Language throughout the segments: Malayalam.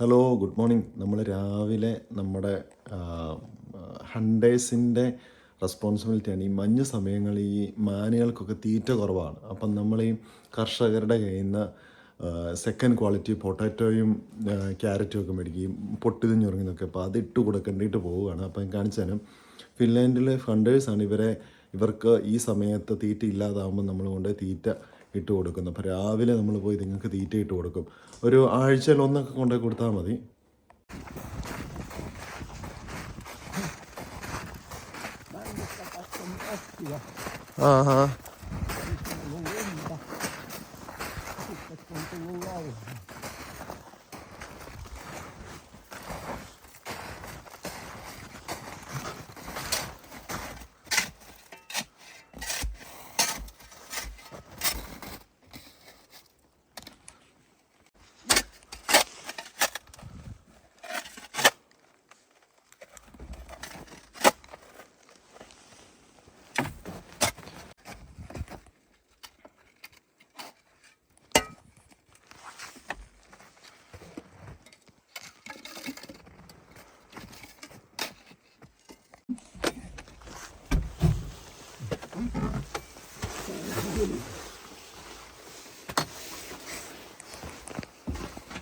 ഹലോ ഗുഡ് മോർണിംഗ് നമ്മൾ രാവിലെ നമ്മുടെ ഹണ്ടേഴ്സിന്റെ റെസ്പോൺസിബിലിറ്റിയാണ് ഈ മഞ്ഞ് സമയങ്ങളിൽ ഈ മാനുകൾക്കൊക്കെ തീറ്റ കുറവാണ്. അപ്പം നമ്മൾ ഈ കർഷകരുടെ കയ്യിൽ നിന്ന് സെക്കൻഡ് ക്വാളിറ്റി പൊട്ടാറ്റോയും ക്യാരറ്റും ഒക്കെ മേടിക്കുകയും പൊട്ടിതിഞ്ഞുറങ്ങുന്നൊക്കെ അപ്പോൾ അത് ഇട്ട് കൊടുക്കേണ്ടിയിട്ട് പോവുകയാണ്. അപ്പം തരാം. ഫിൻലാൻഡിലെ ഫണ്ടേഴ്സാണ് ഇവരെ ഇവർക്ക് ഈ സമയത്ത് തീറ്റ ഇല്ലാതാകുമ്പോൾ നമ്മൾ കൊണ്ട് തീറ്റ ഇട്ട് കൊടുക്കുന്നു. അപ്പോൾ രാവിലെ നമ്മൾ പോയി നിങ്ങൾക്ക് തീറ്റ ഇട്ട് കൊടുക്കും. ഒരു ആഴ്ചയിൽ ഒന്നൊക്കെ കൊണ്ടുപോയി കൊടുത്താൽ മതി. ആഹാ.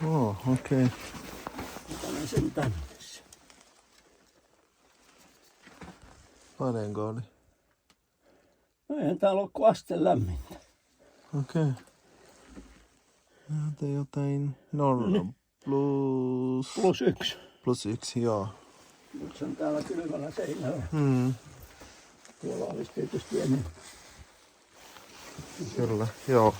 Oh, okei. Okay. sen tänne. Paljonko oli? No eihän täällä ole kuin aste lämmintä. Okei. Okay. Jotain... No, plus... Plus yksi. Plus yksi, joo. Nyt se on täällä kylmällä seinällä. Mm. Tuolla olisi tietysti ennen. kyllä, joo.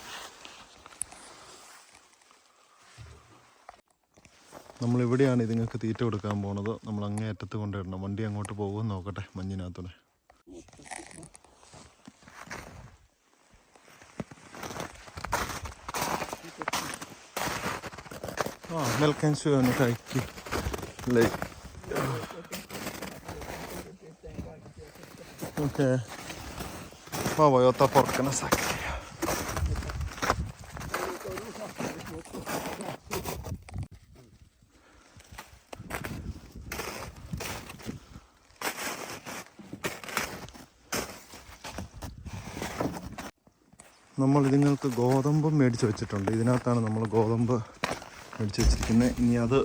നമ്മൾ ഇവിടെയാണ് ഇതുങ്ങൾക്ക് തീറ്റ കൊടുക്കാൻ പോണത് നമ്മൾ അങ്ങേ അറ്റത്ത് കൊണ്ടിടണം വണ്ടി അങ്ങോട്ട് പോകുമെന്ന് നോക്കട്ടെ മഞ്ഞിനകത്തൂടെ. ആ melkein syönyt കഴിക്കും Le- Okei. Okay. Mä voin ottaa porkkana säkkiä. നമ്മൾ ഇതിങ്ങൾക്ക് ഗോതമ്പ് മേടിച്ച് വെച്ചിട്ടുണ്ട് ഇതിനകത്താണ് നമ്മൾ ഗോതമ്പ് മേടിച്ച് വെച്ചിരിക്കുന്നത് ഇനി അത്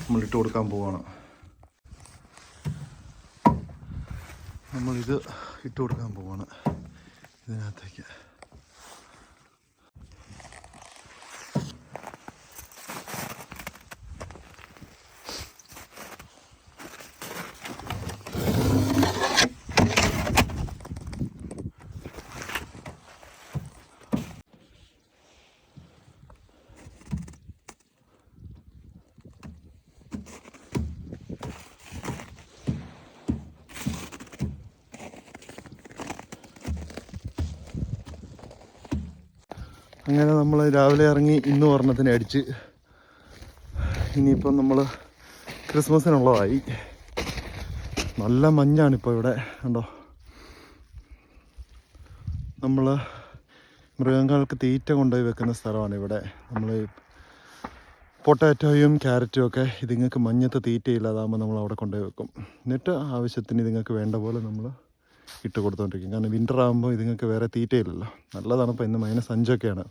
നമ്മളിട്ട് കൊടുക്കാൻ പോവാണ് നമ്മളിത് ഇട്ട് കൊടുക്കാൻ പോവാണ് ഇതിനകത്തേക്ക്. അങ്ങനെ നമ്മൾ രാവിലെ ഇറങ്ങി ഇന്ന് ഒരെണ്ണത്തിന് അടിച്ച്. ഇനിയിപ്പം നമ്മൾ ക്രിസ്മസിനുള്ളതായി. നല്ല മഞ്ഞാണിപ്പോൾ ഇവിടെ കണ്ടോ? നമ്മൾ മൃഗങ്ങൾക്ക് തീറ്റ കൊണ്ടുപോയി വെക്കുന്ന സ്ഥലമാണ് ഇവിടെ. നമ്മൾ പൊട്ടാറ്റോയും ക്യാരറ്റും ഒക്കെ ഇതുങ്ങൾക്ക് മഞ്ഞത്ത് തീറ്റയില്ലാതാകുമ്പോൾ നമ്മൾ അവിടെ കൊണ്ടുപോയി വെക്കും. എന്നിട്ട് ആവശ്യത്തിന് ഇതുങ്ങൾക്ക് വേണ്ട പോലെ നമ്മൾ ഇട്ട് കൊടുത്തോണ്ടിരിക്കും കാരണം വിന്റർ ആകുമ്പോൾ ഇതുങ്ങൾക്ക് വേറെ തീറ്റയില്ലല്ലോ. നല്ലതാണ് ഇപ്പോൾ ഇന്ന് മൈനസ് അഞ്ചൊക്കെയാണ്.